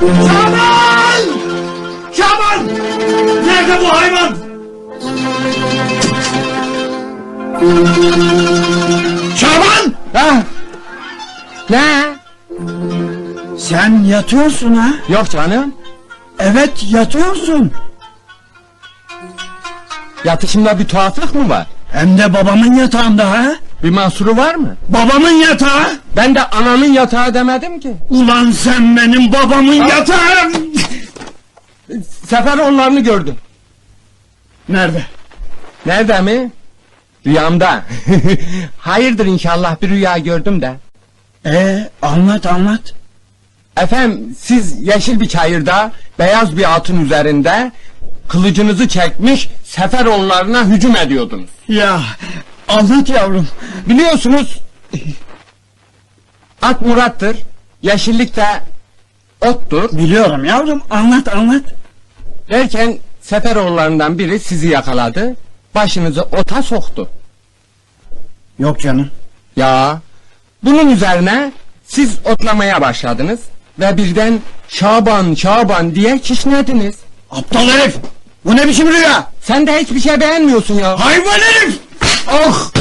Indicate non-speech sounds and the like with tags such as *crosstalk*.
Şaban! Şaban! Nerede bu hayvan? Şaban! Ha? Ne? Sen yatıyorsun ha? Yok canım. Evet yatıyorsun. Yatışımda bir tuhaflık mı var? Hem de babamın yatağında ha? Bir mahsuru var mı? Babamın yatağı. Ben de anamın yatağı demedim ki. Ulan sen benim babamın yatağı. Sefer onlarını gördüm. Nerede? Nerede mi? Rüyamda. *laughs* Hayırdır inşallah bir rüya gördüm de. Ee anlat anlat. Efendim siz yeşil bir çayırda beyaz bir atın üzerinde kılıcınızı çekmiş sefer onlarına hücum ediyordunuz. Ya anlat yavrum. Biliyorsunuz at Murat'tır. Yeşillik de ottur. Biliyorum yavrum anlat anlat. Derken Seferoğullarından biri sizi yakaladı. Başınızı ota soktu. Yok canım. Ya bunun üzerine siz otlamaya başladınız ve birden Şaban Şaban diye kişnediniz. Aptal herif. Bu ne biçim rüya? Sen de hiçbir şey beğenmiyorsun ya. Hayvan herif. Och!